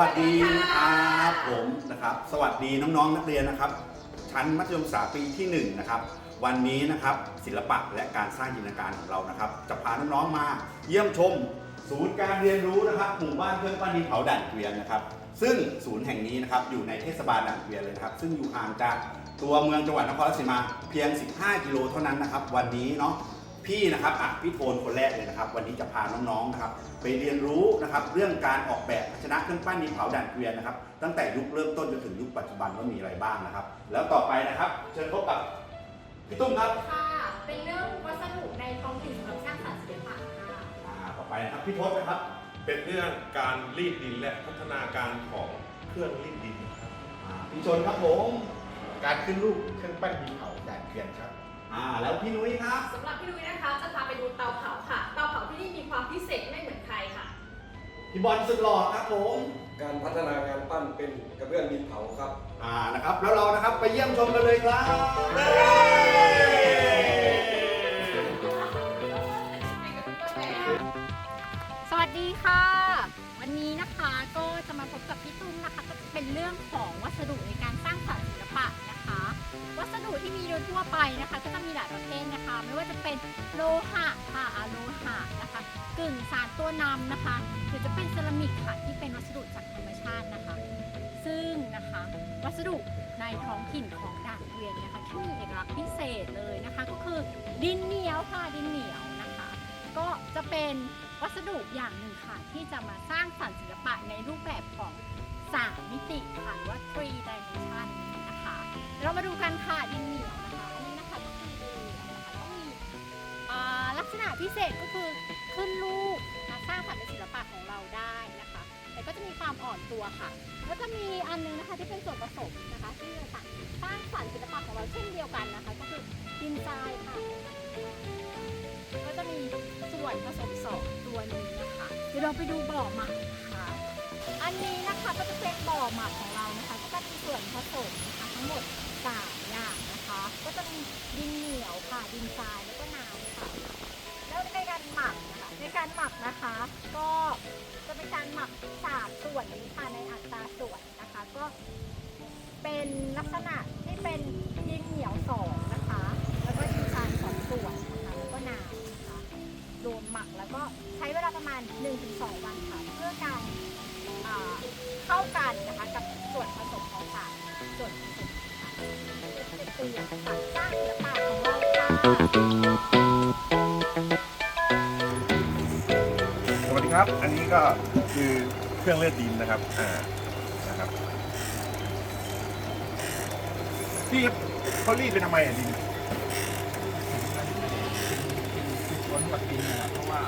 วัสดีครับผมนะครับ สวัสดีน้องๆนักเรียนนะครับ ชั้นมัธยมศึกษาปีที่หนึ่งนะครับ วันนี้นะครับศิลปะและการสร้างจินตนาการของเรานะครับ จะพาน้องๆมา เยี่ยมชม ศูนย์การเรียนรู้นะครับหมู่บ้านเครื่องปั้นดินเผาด่านเกวียนนะครับ ซึ่งศูนย์แห่งนี้นะครับอยู่ในเทศบาลด่านเกวียนเลยนะครับ ซึ่งอยู่ห่างจากตัวเมืองจังหวัดนครราชสีมาเพียง 15 กิโลเท่านั้นนะครับ วันนี้เนาะ พี่นะครับอะพี่โทนคนแรกเลยนะครับ วันนี้จะพาน้องๆนะครับ ไปเรียนรู้นะครับ เรื่องการออกแบบภาชนะเครื่องปั้นดินเผาด่านเกวียนนะครับ ตั้งแต่ยุคเริ่มต้นจนถึงยุคปัจจุบันว่ามีอะไรบ้างนะครับ แล้วต่อไปนะครับ เชิญพบกับพี่ตุ้มครับค่ะ เป็นเรื่องวัสดุในท้องถิ่นสำหรับสร้างสรรค์ศิลปะค่ะ อ่าต่อไปนะครับพี่ทศนะครับเป็นเรื่องการรีดดินและพัฒนาการของเครื่องรีดดินครับ อ่าพี่ชนครับผม การขึ้นรูปเครื่องปั้นดินเผาด่านเกวียนครับ อ่าแล้วพี่นุ้ยครับ สำหรับพี่ดุ้ยนะคะจะพาไปดูเตาเผาค่ะ เตาเผาที่นี่มีความพิเศษไม่เหมือนใครค่ะ พี่บอลสุดหล่อครับผมการพัฒนางานปั้นเป็นกระเบื้องดินเผาครับ อ่านะครับ แล้วเรานะครับไปเยี่ยมชมกันเลยครับสวัสดีค่ะ วันนี้นะคะก็จะมาพบกับพี่ตุ้มนะคะก็จะเป็นเรื่องของวัสดุในการสร้างสรรค์ศิลปะนะคะ วัสดุที่มีโดยทั่วไปนะคะ ก็จะมีหลายประเภทนะคะ ไม่ว่าจะเป็นโลหะค่ะอะโลหะนะคะกึ่งสารตัวนำนะคะหรือจะเป็นเซรามิกค่ะที่เป็นวัสดุจากธรรมชาตินะคะ ซึ่งนะคะวัสดุในท้องถิ่นของด่านเกวียนนะคะที่มีเอกลักษณ์พิเศษเลยนะคะ ก็คือดินเหนียวค่ะดินเหนียวนะคะ ก็จะเป็นวัสดุอย่างหนึ่งค่ะที่จะมาสร้างสรรค์ศิลปะในรูปแบบของสามมิติค่ะหรือว่า three dimension เรามาดูกันค่ะดินเหนียวนะคะนนี้นะคะก็คือดินเหนียวนะคะต้องมีอ่าลักษณะพิเศษก็คือขึ้นรูปมาสร้างสรรค์เป็นศิลปะของเราได้นะคะ แต่ก็จะมีความอ่อนตัวค่ะ แล้วก็มีอันนึงนะคะที่เป็นส่วนผสมนะคะที่จะสร้างสรรค์ศิลปะของเราเช่นเดียวกันนะคะ ก็คือดินทรายค่ะ ก็จะมีส่วนผสมสองตัวนี้นะคะเดี๋ยวเราไปดูบ่อหมักนะคะ อันนี้นะคะก็จะเป็นบ่อหมักของเรา มีส่วนผสมนะคะทั้งหมดสามอย่างนะคะ ก็จะมีดินเหนียวค่ะ ดินทรายแล้วก็น้ำค่ะ แล้วในการหมักนะคะ ในการหมักนะคะ ก็จะเป็นการหมักสามส่วนนี้ค่ะในอัตราส่วนนะคะ ก็เป็นลักษณะที่เป็นดินเหนียวสองนะคะ แล้วก็ดินทรายสองส่วนนะคะแล้วก็น้ำนะคะรวมหมักแล้วก็ใช้เวลาประมาณ 1-2 วันค่ะ เพื่อการเข้ากันนะคะกับส่วนผสารส่วนผสมค่ะเป็นตัวอย่างสารสร้างศิลปะของเราสวัสดีครับ อันนี้ก็คือเครื่องเลือดดินนะครับ อ่า นะครับ พี่ครับเขารีดไปทำไมอะดินคนวัดดินะครับเพราะว่า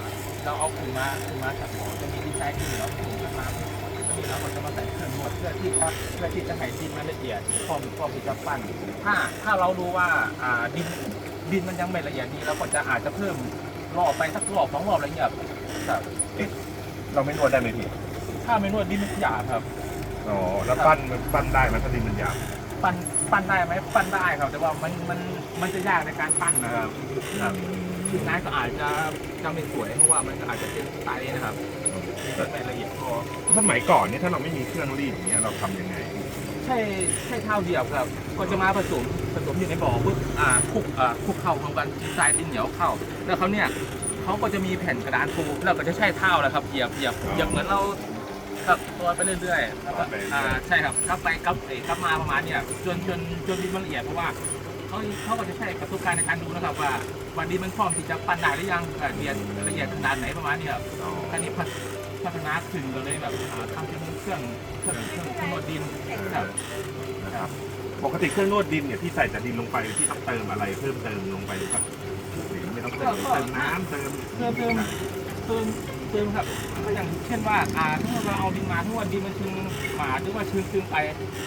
เราเอาขึ้นมาขึ้นมาจากบ่อจะมีดีไซน์ที่เราถึงขึ้นมา แล้วนี่เราก็จะมาใส่เครื่องนวดเพื่อที่จะเพื่อที่จะให้ดินมันละเอียดพร้อมพร้อมที่จะปั้นถ้าถ้าเราดูว่าอ่าดินดินมันยังไม่ละเอียดดีเราก็จะอาจจะเพิ่มรอบไปสักรอบสองรอบอะไรเงี้ยครับเราไม่นวดได้ไหมพี่ถ้าไม่นวดดินมันหยาบครับอ๋อแล้วปั้นมันปั้นได้ไหมถ้าดินมันหยาบปั้นปั้นได้ไหมปั้นได้ครับ แต่ว่ามันมันมันจะยากในการปั้นนะครับครับชิ้นนั้นก็อาจจะจะไม่สวยเพราะว่ามันก็อาจจะเป็นไซส์นะครับ ไม่ละเอียดพอสมัยก่อนเนี่ยถ้าเราไม่มีเครื่องรีดอย่างเงี้ยเราทำยังไง ใช่ใช่เท่าเดียวครับก็จะมาผสมผสมอยู่ในบ่อปุ๊บอ่าคลุกอ่าคลุกเข้าพร้อมกันทรายดินเหนียวเข้า แล้วเขาเนี่ยเขาก็จะมีแผ่นกระดานปูแล้วก็จะใช้เท้าแหละครับเหยียบเหยียบอ๋อเหยียบเหมือนเราครับตัวไปเรื่อยๆแล้วก็ไปเรื่อยๆ อ่าใช่ครับกลับไปกลับเอกลับมาประมาณเนี่ยจนจนจนดินมันละเอียดเพราะว่าเขาเขาก็จะใช้ประสบการณ์ในการดูนะครับว่าวันดินมันพร้อมที่จะปั้นได้หรือยังอ่าละเอียดละเอียดขนาดไหนประมาณเนี้ครับ อ๋ออันนี้พัฒ พัฒนาขึ้นก็เลยแบบอ่าทำเป็นเครื่องเครื่องเครื่องเครื่องนวดดินครับนะครับปกติเครื่องนวดดินเนี่ยที่ใส่แต่ดินลงไปที่ต้องเติมอะไรเพิ่มเติมลงไปครับหรือไม่ต้องเติมเติมน้ำเติมเติมเติมเติมเติมครับก็อย่างเช่นว่าอ่าถ้าเราเอาดินมาถ้าว่าดินมันชื้นหมาหรือว่าชื้นชื้นไป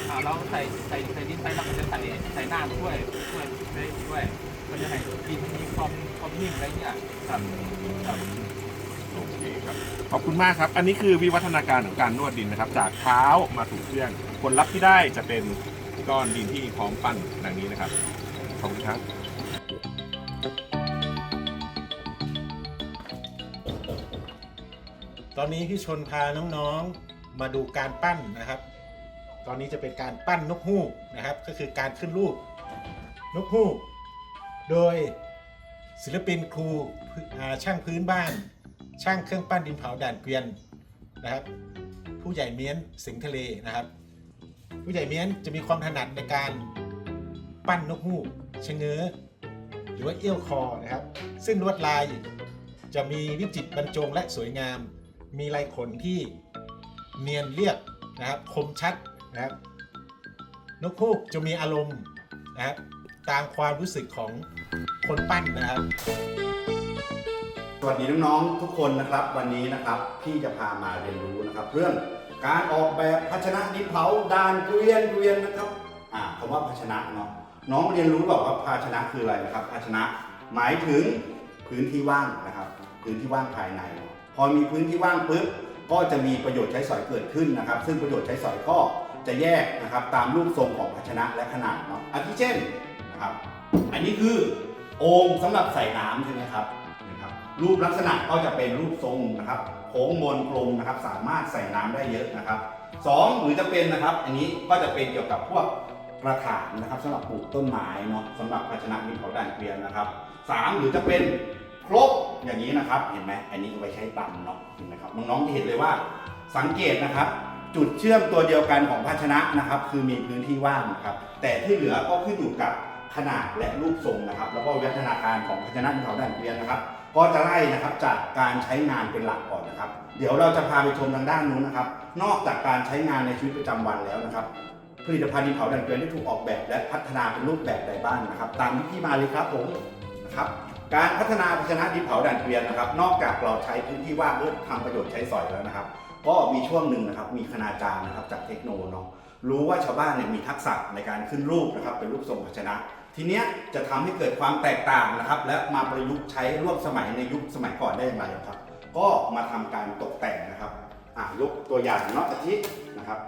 อ่าเราใส่ใส่ใส่ดินไปเราก็จะใส่ใส่น้ำช่วยช่วยช่วยช่วยมันจะให้ดินมีความความนิ่มอะไรเงี้ยครับครับ โอเคครับขอบคุณมากครับ อันนี้คือวิวัฒนาการของการนวดดินนะครับ จากเท้ามาสู่เครื่องผลลัพธ์ที่ได้จะเป็นก้อนดินที่พร้อมปั้นดังนี้นะครับขอบคุณครับตอนนี้พี่ชนพาน้องๆมาดูการปั้นนะครับ ตอนนี้จะเป็นการปั้นนกฮูกนะครับ ก็คือการขึ้นรูปนกฮูก โดยศิลปินครูช่างพื้นบ้าน ช่างเครื่องปั้นดินเผาด่านเกวียนนะครับ ผู้ใหญ่เมียนสิงห์ทะเลนะครับ ผู้ใหญ่เมียนจะมีความถนัดในการปั้นนกฮูกชะเง้อหรือว่าเอี้ยวคอนะครับ ซึ่งลวดลายจะมีวิจิตรบรรจงและสวยงาม มีลายขนที่เนียนเรียบนะครับ คมชัดนะครับ นกฮูกจะมีอารมณ์นะครับ ตามความรู้สึกของคนปั้นนะครับ วัสดีน้องๆทุกคนนะครับวันนี้นะครับพี่จะพามาเรียนรู้นะครับเรื่องการออกแบบภาชนะดินเผาดานเกวียนเกวียนนะครับอ่าคำว่าภาชนะเนาะน้องเรียนรู้บอกว่าภาชนะคืออะไรนะครับ ภาชนะหมายถึงพื้นที่ว่างนะครับ พื้นที่ว่างภายใน พอมีพื้นที่ว่างปุ๊บก็จะมีประโยชน์ใช้สอยเกิดขึ้นนะครับ ซึ่งประโยชน์ใช้สอยก็จะแยกนะครับตามรูปทรงของภาชนะและขนาดเนาะอาทิเช่นนะครับ อันนี้คือโอ่งสำหรับใส่น้ำใช่ไหมครับ รูปลักษณะก็จะเป็นรูปทรงนะครับโค้งมนกลมนะครับ สามารถใส่น้ำได้เยอะนะครับสองหรือจะเป็นนะครับ อันนี้ก็จะเป็นเกี่ยวกับพวกกระถางนะครับสำหรับปลูกต้นไม้เนาะสำหรับภาชนะดินเผาด่านเกวียนนะครับสามหรือจะเป็นครกอย่างนี้นะครับ เห็นไหมอันนี้เอาไว้ใช้ตำเนาะเห็นไหมครับน้องๆจะเห็นเลยว่าสังเกตนะครับ จุดเชื่อมตัวเดียวกันของภาชนะนะครับ คือมีพื้นที่ว่างนะครับ แต่ที่เหลือก็ขึ้นอยู่กับ ขนาดและรูปทรงนะครับ แล้วก็วิวัฒนาการของภาชนะดินเผาด่านเกวียนนะครับก็จะไล่นะครับจากการใช้งานเป็นหลักก่อนนะครับ เดี๋ยวเราจะพาไปชมทางด้านนู้นนะครับ นอกจากการใช้งานในชีวิตประจำวันแล้วนะครับผลิตภัณฑ์ดินเผาดันเกวียนที่ถูกออกแบบและพัฒนาเป็นรูปแบบใดบ้างนะครับ ตามที่พี่มาเลยครับผมนะครับการพัฒนาภาชนะดินเผาดันเกวียนนะครับ นอกจากเราใช้พื้นที่ว่างเพื่อทำประโยชน์ใช้สอยแล้วนะครับ ก็มีช่วงหนึ่งนะครับมีคณาจารย์นะครับจากเทคโนโลยีรู้ว่าชาวบ้านเนี่ยมีทักษะในการขึ้นรูปนะครับเป็นรูปทรงภาชนะ ทีเนี้ยจะทำให้เกิดความแตกต่างนะครับ และมาประยุกต์ใช้ร่วมสมัยในยุคสมัยก่อนได้อย่างไรครับ ก็มาทำการตกแต่งนะครับอ่ายกตัวอย่างเนาะอาทินะครับ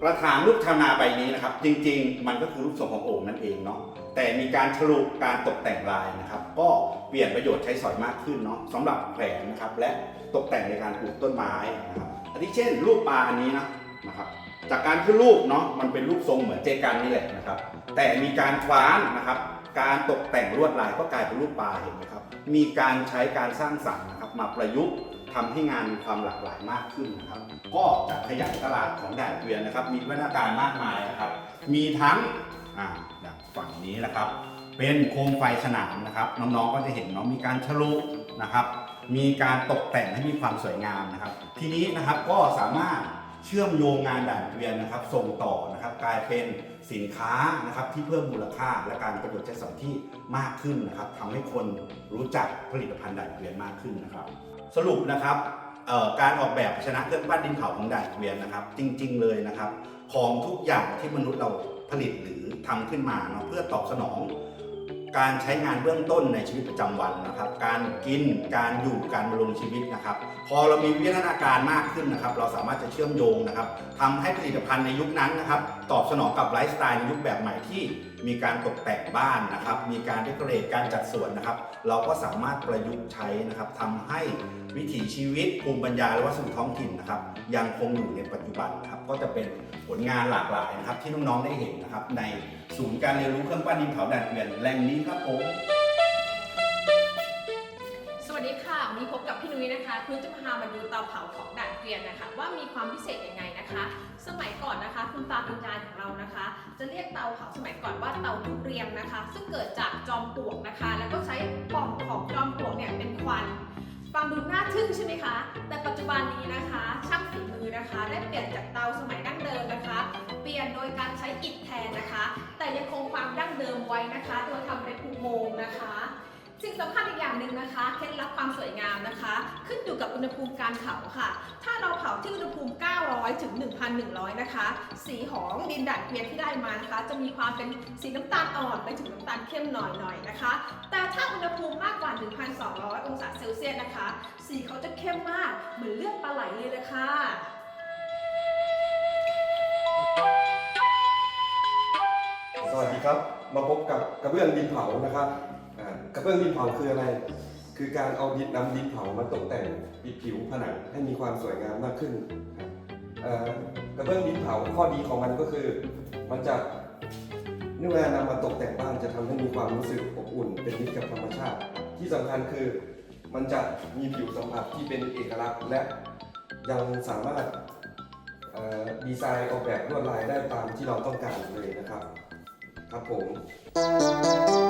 กระถางรูปชาวนาใบนี้นะครับ จริง ๆ มันก็คือรูปทรงของโอ่งนั่นเองเนาะแต่มีการฉลุการตกแต่งลายนะครับ ก็เปลี่ยนประโยชน์ใช้สอยมากขึ้นเนาะสำหรับแขวนนะครับ และตกแต่งในการปลูกต้นไม้นะครับอาทิเช่น รูปปลาอันนี้นะนะครับ จากการขึ้นรูปเนาะมันเป็นรูปทรงเหมือนเจกันนี่แหละนะครับ แต่มีการคว้านนะครับ การตกแต่งลวดลายก็กลายเป็นรูปปลาเห็นไหมครับ มีการใช้การสร้างสรรค์นะครับมาประยุกต์ทำให้งานมีความหลากหลายมากขึ้นนะครับ ก็จะขยายตลาดของด่านเกวียนนะครับ มีวัฒนาการมากมายนะครับ มีทั้งอ่าอย่างฝั่งนี้นะครับ เป็นโคมไฟสนามนะครับ น้องๆก็จะเห็นเนาะมีการฉลุนะครับ มีการตกแต่งให้มีความสวยงามนะครับ ทีนี้นะครับก็สามารถ เชื่อมโยงงานด่านเกวียนนะครับ ส่งต่อนะครับกลายเป็นสินค้านะครับที่เพิ่มมูลค่าและการประโยชน์ใช้สอยที่มากขึ้นนะครับทำให้คนรู้จักผลิตภัณฑ์ด่านเกวียนมากขึ้นนะครับ สรุปนะครับการออกแบบชนะเครื่องปั้นดินเผาของด่านเกวียนนะครับ จริง ๆ เลยนะครับ ของทุกอย่างที่มนุษย์เราผลิตหรือทำขึ้นมาเนาะเพื่อตอบสนอง การใช้งานเบื้องต้นในชีวิตประจำวันนะครับ การกิน การอยู่การบำรุงชีวิตนะครับ พอเรามีวิวัฒนาการมากขึ้นนะครับ เราสามารถจะเชื่อมโยงนะครับทำให้ผลิตภัณฑ์ในยุคนั้นนะครับ ตอบสนองกับไลฟ์สไตล์ในยุคแบบใหม่ที่ มีการตกแต่งบ้านนะครับ มีการเดคอเรทการจัดสวนนะครับ เราก็สามารถประยุกต์ใช้นะครับทำให้วิถีชีวิตภูมิปัญญาและวัสดุท้องถิ่นนะครับ ยังคงอยู่ในปัจจุบันครับ ก็จะเป็นผลงานหลากหลายนะครับ ที่น้องๆได้เห็นนะครับ ในศูนย์การเรียนรู้เครื่องปั้นดินเผาด่านเกวียนแหล่งนี้ครับผม คะนุ้ยจะพามาดูเตาเผาของด่านเกวียนนะคะ ว่ามีความพิเศษยังไงนะคะ สมัยก่อนนะคะ คุณตาคุณยายของเรานะคะ จะเรียกเตาเผาสมัยก่อนว่าเตาทุเรียงนะคะ ซึ่งเกิดจากจอมปลวกนะคะ แล้วก็ใช้ปล่องของจอมปลวกเนี่ยเป็นควันฟังดูน่าทึ่งใช่ไหมคะ แต่ปัจจุบันนี้นะคะ ช่างฝีมือนะคะได้เปลี่ยนจากเตาสมัยดั้งเดิมนะคะ เปลี่ยนโดยการใช้อิฐแทนนะคะ แต่ยังคงความดั้งเดิมไว้นะคะ โดยทำเป็นอุโมงค์นะคะ สิ่งสำคัญอีกอย่างหนึ่งนะคะเคล็ดลับความสวยงามนะคะ ขึ้นอยู่กับอุณหภูมิการเผาค่ะ ถ้าเราเผาที่อุณหภูมิ 900 ถึง 1,100 นะคะ สีของดินด่านเกวียนที่ได้มานะคะ จะมีความเป็นสีน้ำตาลอ่อนไปถึงน้ำตาลเข้มหน่อยๆนะคะ แต่ถ้าอุณหภูมิมากกว่า 1,200 องศาเซลเซียสนะคะ สีเขาจะเข้มมากเหมือนเลือดปลาไหลเลยเลยค่ะสวัสดีครับ มาพบกับกระเบื้องดินเผานะครับ กระเบื้องดินเผาคืออะไร คือการเอาดินนำดินเผามาตกแต่งปิดผิวผนังให้มีความสวยงามมากขึ้นครับเอ่อกระเบื้องดินเผาข้อดีของมันก็คือ มันจะเมื่อเวลานำมาตกแต่งบ้านจะทำให้มีความรู้สึกอบอุ่น เป็นมิตรกับธรรมชาติ ที่สำคัญคือ มันจะมีผิวสัมผัสที่เป็นเอกลักษณ์ และยังสามารถเอ่อดีไซน์ออกแบบลวดลายได้ตามที่เราต้องการเลยนะครับ ครับผม